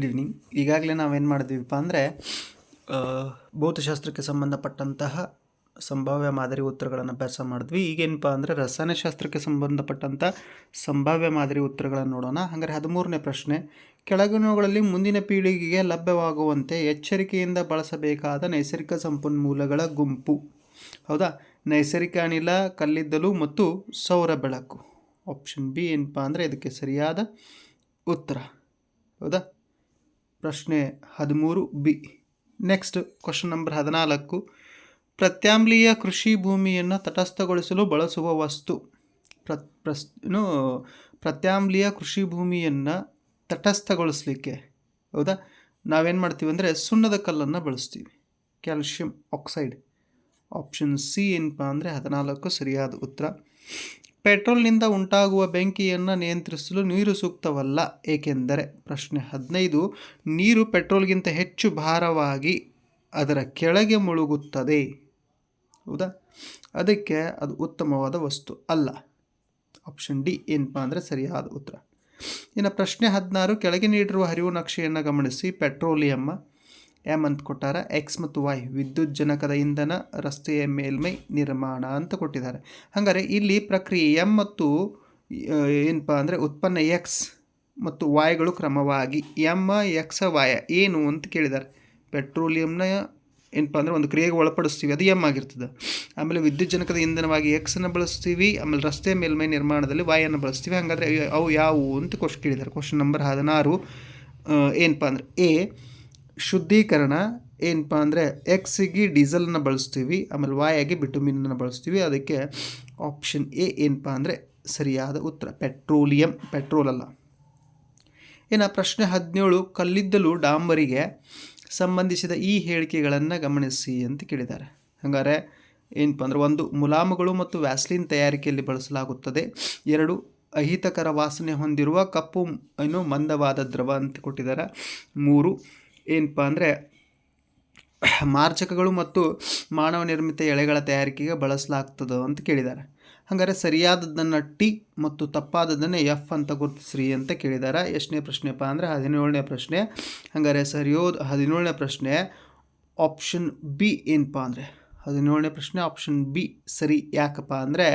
Good evening ಈಗಾಗಲೇ ನಾವೇನು ಮಾಡಿದ್ವಿಪ್ಪ ಅಂದರೆ ಭೌತಶಾಸ್ತ್ರಕ್ಕೆ ಸಂಬಂಧಪಟ್ಟಂತಹ ಸಂಭಾವ್ಯ ಮಾದರಿ ಉತ್ತರಗಳನ್ನು ಅಭ್ಯಾಸ ಮಾಡಿದ್ವಿ. ಈಗೇನಪ್ಪ ಅಂದರೆ, ರಸಾಯನಶಾಸ್ತ್ರಕ್ಕೆ ಸಂಬಂಧಪಟ್ಟಂಥ ಸಂಭಾವ್ಯ ಮಾದರಿ ಉತ್ತರಗಳನ್ನು ನೋಡೋಣ. ಹಾಗಾದರೆ ಹದಿಮೂರನೇ ಪ್ರಶ್ನೆ, ಕೆಳಗಿನವುಗಳಲ್ಲಿ ಮುಂದಿನ ಪೀಳಿಗೆಗೆ ಲಭ್ಯವಾಗುವಂತೆ ಎಚ್ಚರಿಕೆಯಿಂದ ಬಳಸಬೇಕಾದ ನೈಸರ್ಗಿಕ ಸಂಪನ್ಮೂಲಗಳ ಗುಂಪು. ಹೌದಾ? ನೈಸರ್ಗಿಕ ಅನಿಲ, ಕಲ್ಲಿದ್ದಲು ಮತ್ತು ಸೌರ ಬೆಳಕು. ಆಪ್ಷನ್ ಬಿ ಏನಪ್ಪ ಅಂದರೆ, ಇದಕ್ಕೆ ಸರಿಯಾದ ಉತ್ತರ. ಹೌದಾ? ಪ್ರಶ್ನೆ ಹದಿಮೂರು ಬಿ. ನೆಕ್ಸ್ಟ್ ಕ್ವಶನ್ ನಂಬರ್ ಹದಿನಾಲ್ಕು. ಪ್ರತ್ಯಾಮ್ಲೀಯ ಕೃಷಿ ಭೂಮಿಯನ್ನು ತಟಸ್ಥಗೊಳಿಸಲು ಬಳಸುವ ವಸ್ತು. ಪ್ರ, ಪ್ರಸ್ ಪ್ರತ್ಯಾಮ್ಲೀಯ ಕೃಷಿ ಭೂಮಿಯನ್ನು ತಟಸ್ಥಗೊಳಿಸ್ಲಿಕ್ಕೆ, ಹೌದಾ? ನಾವೇನು ಮಾಡ್ತೀವಿ ಅಂದರೆ ಸುಣ್ಣದ ಕಲ್ಲನ್ನು ಬಳಸ್ತೀವಿ. Calcium oxide. ಆಪ್ಷನ್ ಸಿ ಏನಪ್ಪ ಅಂದರೆ ಹದಿನಾಲ್ಕು ಸರಿಯಾದ ಉತ್ತರ. ಪೆಟ್ರೋಲ್ನಿಂದ ಉಂಟಾಗುವ ಬೆಂಕಿಯನ್ನು ನಿಯಂತ್ರಿಸಲು ನೀರು ಸೂಕ್ತವಲ್ಲ, ಏಕೆಂದರೆ ಪ್ರಶ್ನೆ ಹದಿನೈದು, ನೀರು ಪೆಟ್ರೋಲ್ಗಿಂತ ಹೆಚ್ಚು ಭಾರವಾಗಿ ಅದರ ಕೆಳಗೆ ಮುಳುಗುತ್ತದೆ. ಹೌದಾ? ಅದಕ್ಕೆ ಅದು ಉತ್ತಮವಾದ ವಸ್ತು ಅಲ್ಲ. ಆಪ್ಷನ್ ಡಿ ಏನಪ್ಪ ಅಂದರೆ ಸರಿಯಾದ ಉತ್ತರ. ಇನ್ನು ಪ್ರಶ್ನೆ ಹದಿನಾರು, ಕೆಳಗೆ ನೀಡಿರುವ ಹರಿವು ನಕ್ಷೆಯನ್ನು ಗಮನಿಸಿ. ಪೆಟ್ರೋಲಿಯಮ್ಮ ಎಂ ಅಂತ ಕೊಟ್ಟಾರ. ಎಕ್ಸ್ ಮತ್ತು ವೈ ವಿದ್ಯುತ್ ಜನಕದ ಇಂಧನ ರಸ್ತೆಯ ಮೇಲ್ಮೈ ನಿರ್ಮಾಣ ಅಂತ ಕೊಟ್ಟಿದ್ದಾರೆ. ಹಾಗಾದರೆ ಇಲ್ಲಿ ಪ್ರಕ್ರಿಯೆ ಎಂ ಮತ್ತು ಏನಪ್ಪ ಅಂದರೆ ಉತ್ಪನ್ನ ಎಕ್ಸ್ ಮತ್ತು ವಾಯ್ಗಳು ಕ್ರಮವಾಗಿ ಎಂ ಎಕ್ಸ್ ವಾಯ ಏನು ಅಂತ ಕೇಳಿದ್ದಾರೆ. ಪೆಟ್ರೋಲಿಯಂನ ಏನಪ್ಪ ಅಂದರೆ ಒಂದು ಕ್ರಿಯೆಗೆ ಒಳಪಡಿಸ್ತೀವಿ. ಅದು ಎಂ ಆಗಿರ್ತದೆ. ಆಮೇಲೆ ವಿದ್ಯುತ್ ಜನಕದ ಇಂಧನವಾಗಿ ಎಕ್ಸನ್ನು ಬಳಸ್ತೀವಿ. ಆಮೇಲೆ ರಸ್ತೆ ಮೇಲ್ಮೈ ನಿರ್ಮಾಣದಲ್ಲಿ ವಾಯನ್ನು ಬಳಸ್ತೀವಿ. ಹಾಗಾದರೆ ಅವು ಯಾವುವು ಅಂತ ಕ್ವಶನ್ ಕೇಳಿದ್ದಾರೆ. ಕ್ವಶನ್ ನಂಬರ್ ಹದಿನಾರು ಏನಪ್ಪ ಅಂದರೆ ಎ ಶುದ್ಧೀಕರಣ ಏನಪ್ಪ ಅಂದರೆ ಎಕ್ಸಿಗೆ ಡೀಸೆಲನ್ನು ಬಳಸ್ತೀವಿ, ಆಮೇಲೆ ವಾಯಾಗಿ ಬಿಟುಮಿನನ್ನು ಬಳಸ್ತೀವಿ. ಅದಕ್ಕೆ ಆಪ್ಷನ್ ಎ ಏನಪ್ಪ ಅಂದರೆ ಸರಿಯಾದ ಉತ್ತರ ಪೆಟ್ರೋಲಿಯಂ ಪೆಟ್ರೋಲ್ ಅಲ್ಲ. ಇನ್ನು ಪ್ರಶ್ನೆ ಹದಿನೇಳು, ಕಲ್ಲಿದ್ದಲು ಡಾಂಬರಿಗೆ ಸಂಬಂಧಿಸಿದ ಈ ಹೇಳಿಕೆಗಳನ್ನು ಗಮನಿಸಿ ಅಂತ ಕೇಳಿದ್ದಾರೆ. ಹಾಗಾದರೆ ಏನಪ್ಪ ಅಂದರೆ ಒಂದು, ಮುಲಾಮುಗಳು ಮತ್ತು ವ್ಯಾಸ್ಲಿನ್ ತಯಾರಿಕೆಯಲ್ಲಿ ಬಳಸಲಾಗುತ್ತದೆ. ಎರಡು, ಅಹಿತಕರ ವಾಸನೆ ಹೊಂದಿರುವ ಕಪ್ಪು ಏನು ಮಂದವಾದ ದ್ರವ ಅಂತ ಕೊಟ್ಟಿದ್ದಾರೆ. ಮೂರು ಏನಪ್ಪ ಅಂದರೆ ಮಾರ್ಜಕಗಳು ಮತ್ತು ಮಾನವ ನಿರ್ಮಿತ ಎಳೆಗಳ ತಯಾರಿಕೆಗೆ ಬಳಸಲಾಗ್ತದೆ ಅಂತ ಕೇಳಿದ್ದಾರೆ. ಹಾಗಾದರೆ ಸರಿಯಾದದ್ದನ್ನು ಟಿ ಮತ್ತು ತಪ್ಪಾದದ್ದನ್ನು ಎಫ್ ಅಂತ ಗುರುತಿಸ್ರಿ ಅಂತ ಕೇಳಿದ್ದಾರೆ. ಎಷ್ಟನೇ ಪ್ರಶ್ನೆಪ್ಪ ಅಂದರೆ ಹದಿನೇಳನೇ ಪ್ರಶ್ನೆ. ಹಾಗಾದರೆ ಸರಿಯೋದು ಹದಿನೇಳನೇ ಪ್ರಶ್ನೆ ಆಪ್ಷನ್ ಬಿ ಏನಪ್ಪ ಅಂದರೆ? ಹದಿನೇಳನೇ ಪ್ರಶ್ನೆ ಆಪ್ಷನ್ ಬಿ ಸರಿ ಯಾಕಪ್ಪ ಅಂದರೆ?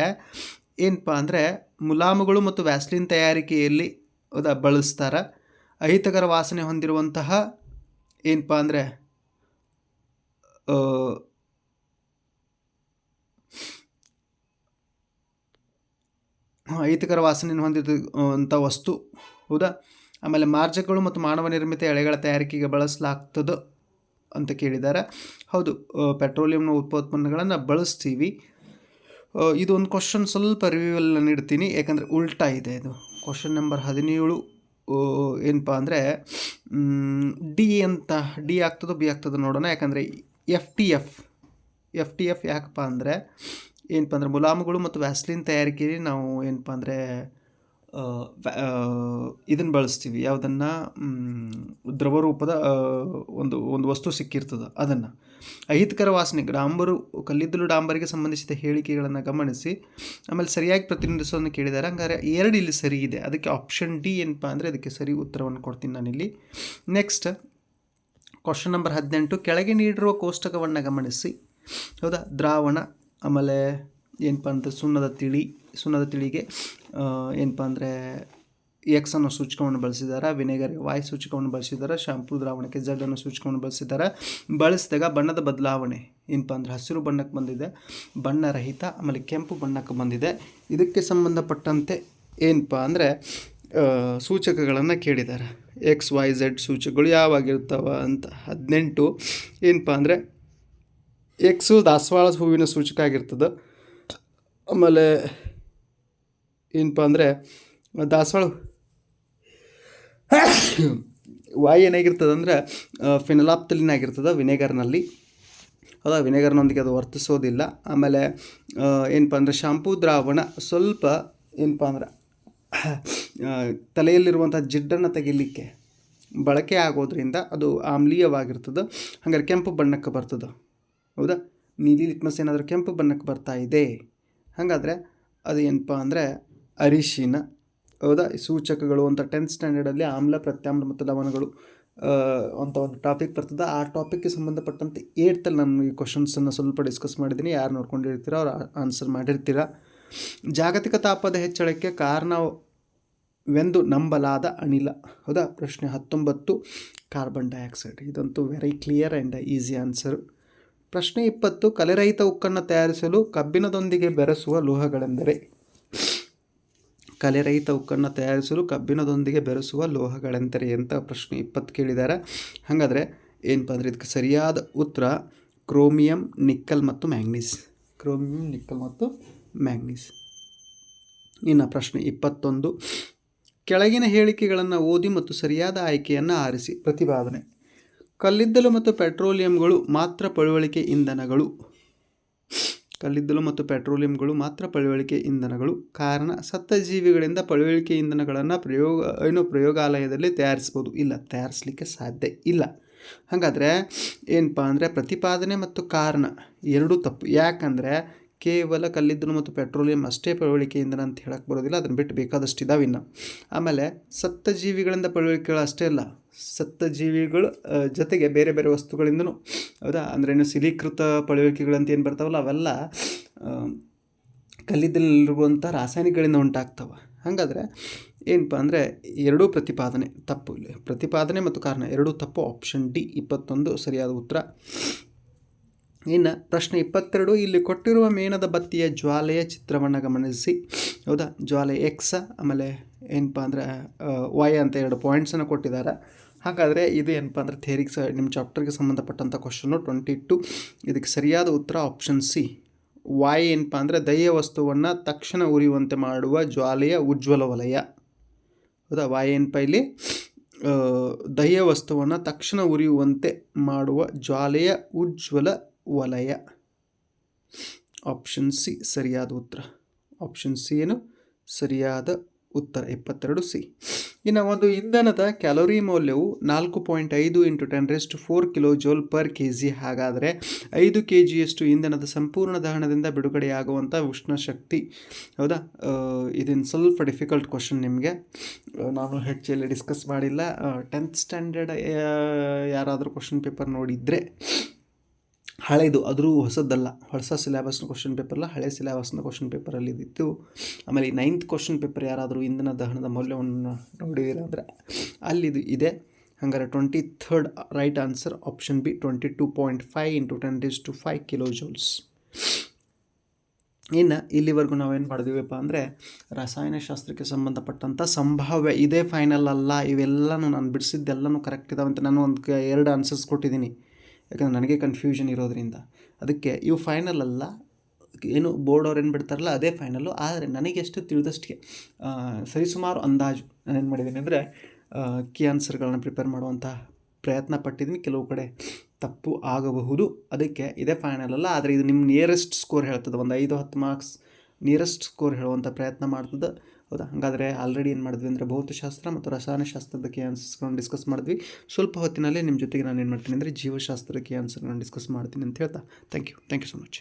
ಏನಪ್ಪ ಅಂದರೆ ಮುಲಾಮುಗಳು ಮತ್ತು ವ್ಯಾಸ್ಲಿನ್ ತಯಾರಿಕೆಯಲ್ಲಿ ಅದ ಬಳಸ್ತಾರೆ. ಅಹಿತಕರ ವಾಸನೆ ಹೊಂದಿರುವಂತಹ ಏನಪ್ಪ ಅಂದರೆ ಅಹಿತಕರ ವಾಸನೆಯನ್ನು ಹೊಂದಿದ ಅಂಥ ವಸ್ತು. ಹೌದಾ? ಆಮೇಲೆ ಮಾರ್ಜಕಗಳು ಮತ್ತು ಮಾನವ ನಿರ್ಮಿತ ಎಳೆಗಳ ತಯಾರಿಕೆಗೆ ಬಳಸಲಾಗ್ತದೆ ಅಂತ ಕೇಳಿದ್ದಾರೆ ಹೌದು ಪೆಟ್ರೋಲಿಯಂನ ಉತ್ಪನ್ನಗಳನ್ನು ಬಳಸ್ತೀವಿ. ಇದು ಒಂದು ಕ್ವಶನ್ ಸ್ವಲ್ಪ ರಿವ್ಯೂವಲ್ಲಿ ನೀಡ್ತೀನಿ ಯಾಕಂದರೆ ಉಲ್ಟಾ ಇದೆ ಇದು. ಕ್ವಶನ್ ನಂಬರ್ ಹದಿನೇಳು ಏನಪ್ಪ ಅಂದರೆ ಡಿ ಅಂತ, ಡಿ ಆಗ್ತದೋ ಬಿ ಆಗ್ತದೋ ನೋಡೋಣ. ಯಾಕಂದರೆ F T F F T F ಯಾಕಪ್ಪ ಅಂದರೆ, ಏನಪ್ಪ ಅಂದರೆ ಮುಲಾಮುಗಳು ಮತ್ತು ವ್ಯಾಸ್ಲಿನ್ ತಯಾರಿಕೆಯಲ್ಲಿ ನಾವು ಏನಪ್ಪ ಅಂದರೆ ಇದನ್ನು ಬಳಸ್ತೀವಿ. ಯಾವುದನ್ನು? ದ್ರವ ರೂಪದ ಒಂದು ಒಂದು ವಸ್ತು ಸಿಕ್ಕಿರ್ತದೆ ಅದನ್ನು. ಅಹಿತಕರ ವಾಸನೆ, ಡಾಂಬರು ಕಲ್ಲಿದ್ದಲು ಡಾಂಬರಿಗೆ ಸಂಬಂಧಿಸಿದ ಹೇಳಿಕೆಗಳನ್ನು ಗಮನಿಸಿ, ಆಮೇಲೆ ಸರಿಯಾಗಿ ಪ್ರತಿನಿಧಿಸೋದನ್ನು ಕೇಳಿದ್ದಾರೆ ಹಂಗಾರೆ ಎರಡು ಇಲ್ಲಿ ಸರಿ ಇದೆ. ಅದಕ್ಕೆ ಆಪ್ಷನ್ ಡಿ ಏನಪ್ಪ ಅಂದರೆ ಅದಕ್ಕೆ ಸರಿ ಉತ್ತರವನ್ನು ಕೊಡ್ತೀನಿ ನಾನಿಲ್ಲಿ. ನೆಕ್ಸ್ಟ್ ಕ್ವಶನ್ ನಂಬರ್ ಹದಿನೆಂಟು. ಕೆಳಗೆ ನೀಡಿರುವ ಕೋಷ್ಟಕವನ್ನು ಗಮನಿಸಿ. ಹೌದಾ? ದ್ರಾವಣ, ಆಮೇಲೆ ಏನಪ್ಪ ಅಂದರೆ ಸುಣ್ಣದ ತಿಳಿ, ಸುಣ್ಣದ ತಿಳಿಗೆ. ಏನಪ್ಪ ಅಂದರೆ ಎಕ್ಸ್ ಅನ್ನೋ ಸೂಚಕವನ್ನು ಬಳಸಿದ್ದಾರೆ ವಿನೆಗರ್ಗೆ ವಾಯ್ ಸೂಚಕವನ್ನು ಬಳಸಿದ್ದಾರೆ ಶಾಂಪೂ ದ್ರಾವಣಕ್ಕೆ ಜಡ್ ಅನ್ನೋ ಸೂಚಕವನ್ನು ಬಳಸಿದ್ದಾರೆ ಬಳಸಿದಾಗ ಬಣ್ಣದ ಬದಲಾವಣೆ ಏನಪ್ಪ ಅಂದರೆ, ಹಸಿರು ಬಣ್ಣಕ್ಕೆ ಬಂದಿದೆ ಬಣ್ಣರಹಿತ ಆಮೇಲೆ ಕೆಂಪು ಬಣ್ಣಕ್ಕೆ ಬಂದಿದೆ. ಇದಕ್ಕೆ ಸಂಬಂಧಪಟ್ಟಂತೆ ಏನಪ್ಪ ಅಂದರೆ ಸೂಚಕಗಳನ್ನು ಕೇಳಿದ್ದಾರೆ ಎಕ್ಸ್ ವೈ ಝೆಡ್ ಸೂಚಕಗಳು ಯಾವಾಗಿರ್ತಾವ ಅಂತ. ಹದಿನೆಂಟು, ಏನಪ್ಪ ಅಂದರೆ ಎಕ್ಸು ದಾಸವಾಳ ಹೂವಿನ ಸೂಚಕ ಆಗಿರ್ತದೆ. ಆಮೇಲೆ ಏನಪ್ಪ ಅಂದರೆ, ದಾಸವಾಳ. ವಾಯು ಏನಾಗಿರ್ತದೆ ಅಂದರೆ ಫಿನಲಾಪ್ತಲಿನ್ ಆಗಿರ್ತದೆ ವಿನೆಗರ್ನಲ್ಲಿ. ಹೌದಾ? ವಿನೆಗರ್ನೊಂದಿಗೆ ಅದು ವರ್ತಿಸೋದಿಲ್ಲ. ಆಮೇಲೆ ಏನಪ್ಪ ಅಂದರೆ, ಶಾಂಪೂ, ದ್ರಾವಣ, ಸ್ವಲ್ಪ ಏನಪ್ಪ ಅಂದ್ರೆ ತಲೆಯಲ್ಲಿರುವಂಥ ಜಿಡ್ಡನ್ನು ತೆಗಿಲಿಕ್ಕೆ ಬಳಕೆ ಆಗೋದ್ರಿಂದ ಅದು ಆಮ್ಲೀಯವಾಗಿರ್ತದೆ. ಹಂಗಾರೆ ಕೆಂಪು ಬಣ್ಣಕ್ಕೆ ಬರ್ತದೆ. ಹೌದಾ? ನೀಲಿ ಲಿಟ್ಮಸ್ ಏನಾದರೂ ಕೆಂಪು ಬಣ್ಣಕ್ಕೆ ಬರ್ತಾ ಇದೆ. ಹಾಗಾದರೆ ಅದು ಏನಪ್ಪ ಅಂದರೆ ಅರಿಶಿನ, ಹೌದಾ? ಸೂಚಕಗಳು ಅಂತ ಟೆಂತ್ ಸ್ಟ್ಯಾಂಡರ್ಡಲ್ಲಿ ಆಮ್ಲ, ಪ್ರತ್ಯಾಮ್ಲ ಮತ್ತು ಲವಣಗಳು ಅಂತ ಒಂದು ಟಾಪಿಕ್ ಬರ್ತದೆ. ಆ ಟಾಪಿಕ್ಗೆ ಸಂಬಂಧಪಟ್ಟಂತೆ ಏಟ್ತಲ್ಲಿ ನಾನು ಈ ಕ್ವಶನ್ಸನ್ನು ಸ್ವಲ್ಪ ಡಿಸ್ಕಸ್ ಮಾಡಿದ್ದೀನಿ ಯಾರು ನೋಡ್ಕೊಂಡಿರ್ತೀರ ಅವ್ರು ಆನ್ಸರ್ ಮಾಡಿರ್ತೀರ. ಜಾಗತಿಕ ತಾಪದ ಹೆಚ್ಚಳಕ್ಕೆ ಕಾರಣವೆಂದು ನಂಬಲಾದ ಅನಿಲ, ಹೌದಾ? ಪ್ರಶ್ನೆ ಹತ್ತೊಂಬತ್ತು. ಕಾರ್ಬನ್ ಡೈಆಕ್ಸೈಡ್ ಇದಂತೂ very clear and easy answer ಪ್ರಶ್ನೆ ಇಪ್ಪತ್ತು. ಕಲೆರಹಿತ ಉಕ್ಕನ್ನು ತಯಾರಿಸಲು ಕಬ್ಬಿಣದೊಂದಿಗೆ ಬೆರೆಸುವ ಲೋಹಗಳೆಂದರೆ? ಕಲೆರಹಿತ ಉಕ್ಕನ್ನು ತಯಾರಿಸಲು ಕಬ್ಬಿಣದೊಂದಿಗೆ ಬೆರೆಸುವ ಲೋಹಗಳೆಂದರೆ ಅಂತ ಪ್ರಶ್ನೆ ಇಪ್ಪತ್ತು ಕೇಳಿದ್ದಾರೆ. ಹಾಗಾದರೆ ಏನಪ್ಪ ಅಂದರೆ ಇದಕ್ಕೆ ಸರಿಯಾದ ಉತ್ತರ, ಕ್ರೋಮಿಯಂ, ನಿಕ್ಕಲ್ ಮತ್ತು ಮ್ಯಾಂಗ್ನೀಸ್. ಕ್ರೋಮಿಯಂ, ನಿಕ್ಕಲ್ ಮತ್ತು ಮ್ಯಾಂಗ್ನೀಸ್. ಇನ್ನು ಪ್ರಶ್ನೆ ಇಪ್ಪತ್ತೊಂದು. ಕೆಳಗಿನ ಹೇಳಿಕೆಗಳನ್ನು ಓದಿ ಮತ್ತು ಸರಿಯಾದ ಆಯ್ಕೆಯನ್ನು ಆರಿಸಿ. ಪ್ರತಿಪಾದನೆ. ಕಲ್ಲಿದ್ದಲು ಮತ್ತು ಪೆಟ್ರೋಲಿಯಂಗಳು ಮಾತ್ರ ಪಳುವಳಿಕೆ ಇಂಧನಗಳು. ಕಲ್ಲಿದ್ದಲು ಮತ್ತು ಪೆಟ್ರೋಲಿಯಂಗಳು ಮಾತ್ರ ಪಳವಳಿಕೆ ಇಂಧನಗಳು. ಕಾರಣ ಸತ್ತ ಜೀವಿಗಳಿಂದ ಪಳವಳಿಕೆ ಇಂಧನಗಳನ್ನು ಪ್ರಯೋಗ ಏನು ಪ್ರಯೋಗಾಲಯದಲ್ಲಿ ತಯಾರಿಸ್ಬೋದು. ಇಲ್ಲ, ತಯಾರಿಸಲಿಕ್ಕೆ ಸಾಧ್ಯ ಇಲ್ಲ. ಹಾಗಾದರೆ ಏನಪ್ಪ ಅಂದರೆ ಪ್ರತಿಪಾದನೆ ಮತ್ತು ಕಾರಣ ಎರಡೂ ತಪ್ಪು. ಯಾಕಂದರೆ ಕೇವಲ ಕಲ್ಲಿದ್ದಲು ಮತ್ತು ಪೆಟ್ರೋಲಿಯಂ ಅಷ್ಟೇ ಪಳವಳಿಕೆ ಅಂತ ಹೇಳಕ್ಕೆ ಬರೋದಿಲ್ಲ, ಅದನ್ನು ಬಿಟ್ಟು ಬೇಕಾದಷ್ಟು ಇದಾವೆ ಇನ್ನು. ಆಮೇಲೆ ಸತ್ತ ಜೀವಿಗಳಿಂದ ಪಳವಳಿಕೆಗಳು ಅಷ್ಟೇ ಅಲ್ಲ ಸತ್ತ ಜೀವಿಗಳು ಜೊತೆಗೆ ಬೇರೆ ಬೇರೆ ವಸ್ತುಗಳಿಂದನೂ, ಹೌದಾ? ಅಂದರೆ ಏನು ಸಿಲೀಕೃತ ಪಳವಳಿಕೆಗಳಂತ ಏನು ಬರ್ತಾವಲ್ಲ, ಅವೆಲ್ಲ ಕಲ್ಲಿದ್ದಲಿರುವಂಥ ರಾಸಾಯನಿಕಗಳಿಂದ ಉಂಟಾಗ್ತವೆ. ಹಾಗಾದರೆ ಏನಪ್ಪ ಅಂದರೆ ಎರಡೂ ಪ್ರತಿಪಾದನೆ ತಪ್ಪು ಪ್ರತಿಪಾದನೆ ಮತ್ತು ಕಾರಣ, ಎರಡೂ ತಪ್ಪು. ಆಪ್ಷನ್ ಡಿ ಇಪ್ಪತ್ತೊಂದು, ಸರಿಯಾದ ಉತ್ತರ. ಇನ್ನು ಪ್ರಶ್ನೆ ಇಪ್ಪತ್ತೆರಡು, ಇಲ್ಲಿ ಕೊಟ್ಟಿರುವ ಮೇಣದ ಬತ್ತಿಯ ಜ್ವಾಲೆಯ ಚಿತ್ರವನ್ನು ಗಮನಿಸಿ. ಹೌದಾ? ಜ್ವಾಲೆ ಎಕ್ಸ ಆಮೇಲೆ ಏನಪ್ಪ ಅಂದರೆ ವೈ ಅಂತ ಎರಡು ಪಾಯಿಂಟ್ಸನ್ನು ಕೊಟ್ಟಿದ್ದಾರೆ. ಹಾಗಾದರೆ ಇದು ಏನಪ್ಪ ಅಂದರೆ ಥೇರಿಕ್ಸ್ ನಿಮ್ಮ ಚಾಪ್ಟರ್ಗೆ ಸಂಬಂಧಪಟ್ಟಂಥ ಕ್ವಶನು ಟ್ವೆಂಟಿ ಟು ಇದಕ್ಕೆ ಸರಿಯಾದ ಉತ್ತರ ಆಪ್ಷನ್ ಸಿ ವಾಯ್ ಏನಪ್ಪ ಅಂದರೆ ದಹ್ಯ ವಸ್ತುವನ್ನು ತಕ್ಷಣ ಉರಿಯುವಂತೆ ಮಾಡುವ ಜ್ವಾಲೆಯ ಉಜ್ವಲ ವಲಯ. ಹೌದಾ? ವಾಯ್ ಏನಪ್ಪ ಇಲ್ಲಿ? ದಹ್ಯ ವಸ್ತುವನ್ನು ತಕ್ಷಣ ಉರಿಯುವಂತೆ ಮಾಡುವ ಜ್ವಾಲೆಯ ಉಜ್ವಲ ವಲಯ. ಆಪ್ಷನ್ ಸಿ ಸರಿಯಾದ ಉತ್ತರ. ಆಪ್ಷನ್ ಸಿ ಏನು? ಸರಿಯಾದ ಉತ್ತರ. ಇಪ್ಪತ್ತೆರಡು ಸಿ ಇನ್ನು ಒಂದು ಇಂಧನದ ಕ್ಯಾಲೋರಿ ಮೌಲ್ಯವು ನಾಲ್ಕು ಪಾಯಿಂಟ್ ಐದು into ten rest four kilo joule per K G ಹಾಗಾದರೆ ಐದು ಕೆ ಜಿಯಷ್ಟು ಇಂಧನದ ಸಂಪೂರ್ಣ ದಹನದಿಂದ ಬಿಡುಗಡೆಯಾಗುವಂಥ ಉಷ್ಣ ಶಕ್ತಿ. ಹೌದಾ? ಇದನ್ನು ಸ್ವಲ್ಪ ಡಿಫಿಕಲ್ಟ್ ಕ್ವಶನ್ ನಿಮಗೆ. ನಾನು ಹೆಚ್ಚಲ್ಲಿ ಡಿಸ್ಕಸ್ ಮಾಡಿಲ್ಲ. ಟೆಂತ್ ಸ್ಟ್ಯಾಂಡರ್ಡ್ ಯಾರಾದರೂ ಕ್ವಶನ್ ಪೇಪರ್ ನೋಡಿದರೆ ಹಳೆಯದು ಆದರೂ ಹೊಸದಲ್ಲ ಹೊಸ ಸಿಲೆಬಸ್ನ ಕ್ವಶನ್ ಪೇಪರಲ್ಲ ಹಳೆ ಸಿಲೆಬಸ್ನ ಕ್ವಶನ್ ಪೇಪರಲ್ಲಿ ಇದ್ದಿತ್ತು. ಆಮೇಲೆ ಈ ನೈನ್ತ್ ಕ್ವಶನ್ ಪೇಪರ್ ಯಾರಾದರೂ ಇಂಧನ ದಹನದ ಮೌಲ್ಯವನ್ನು ನೋಡಿದ್ದೀರ ಅಂದರೆ ಅಲ್ಲಿದು ಇದೆ. ಹಂಗಾರೆ twenty third right answer option B twenty two point five into ten days to five kilo joules ಇನ್ನು ಇಲ್ಲಿವರೆಗೂ ನಾವೇನು ಮಾಡಿದೀವಪ್ಪ ಅಂದರೆ ರಸಾಯನಶಾಸ್ತ್ರಕ್ಕೆ ಸಂಬಂಧಪಟ್ಟಂಥ ಸಂಭಾವ್ಯ ಇದೇ ಫೈನಲ್ ಅಲ್ಲ. ಇವೆಲ್ಲನೂ ನಾನು ಬಿಡಿಸಿದ್ದೆಲ್ಲನೂ ಕರೆಕ್ಟ್ ಇದಾವಂತ ನಾನು ಒಂದು ಎರಡು ಆನ್ಸರ್ಸ್ ಕೊಟ್ಟಿದ್ದೀನಿ. ಯಾಕಂದ್ರೆ ನನಗೆ ಕನ್ಫ್ಯೂಷನ್ ಇರೋದ್ರಿಂದ. ಅದಕ್ಕೆ ಇವು ಫೈನಲ್ ಅಲ್ಲ, ಏನು ಬೋರ್ಡ್ ಅವ್ರು ಏನು ಬಿಡ್ತಾರಲ್ಲ ಅದೇ ಫೈನಲ್ಲು ಆದರೆ ನನಗೆ ಎಷ್ಟು ತಿಳಿದಷ್ಟಿಗೆ ಸರಿಸುಮಾರು ಅಂದಾಜು ನಾನೇನು ಮಾಡಿದ್ದೀನಿ ಅಂದರೆ ಕೀ ಆನ್ಸರ್ಗಳನ್ನ ಪ್ರಿಪೇರ್ ಮಾಡುವಂಥ ಪ್ರಯತ್ನ ಪಟ್ಟಿದ್ದೀನಿ ಕೆಲವು ಕಡೆ ತಪ್ಪು ಆಗಬಹುದು. ಅದಕ್ಕೆ ಇದೇ ಫೈನಲ್ ಅಲ್ಲ, ಆದರೆ ಇದು ನಿಮ್ಮ ನಿಯರೆಸ್ಟ್ ಸ್ಕೋರ್ ಹೇಳ್ತದೆ. ಒಂದು ಐದು ಹತ್ತು ಮಾರ್ಕ್ಸ್ ನಿಯರೆಸ್ಟ್ ಸ್ಕೋರ್ ಹೇಳುವಂಥ ಪ್ರಯತ್ನ ಮಾಡ್ತದೆ. ಹೌದಾ? ಹಾಗಾದರೆ ಆಲ್ರೆಡಿ ಏನು ಮಾಡಿದ್ವಿ ಅಂದರೆ ಭೌತಶಾಸ್ತ್ರ ಮತ್ತು ರಸಾಯನಶಾಸ್ತ್ರದ ಕೆ ಆನ್ಸರ್ಸ್ಗಳನ್ನು ಡಿಸ್ಕಸ್ ಮಾಡಿದ್ವಿ. ಸ್ವಲ್ಪ ಹೊತ್ತಿನಲ್ಲೇ ನಿಮ್ಮ ಜೊತೆಗೆ ನಾನು ಏನು ಮಾಡ್ತೀನಿ ಅಂದರೆ ಜೀವಶಾಸ್ತ್ರಕ್ಕೆ ಆನ್ಸರ್ಗಳನ್ನು ಡಿಸ್ಕಸ್ ಮಾಡ್ತೀನಿ ಅಂತ ಹೇಳ್ತಾ. Thank you thank you so much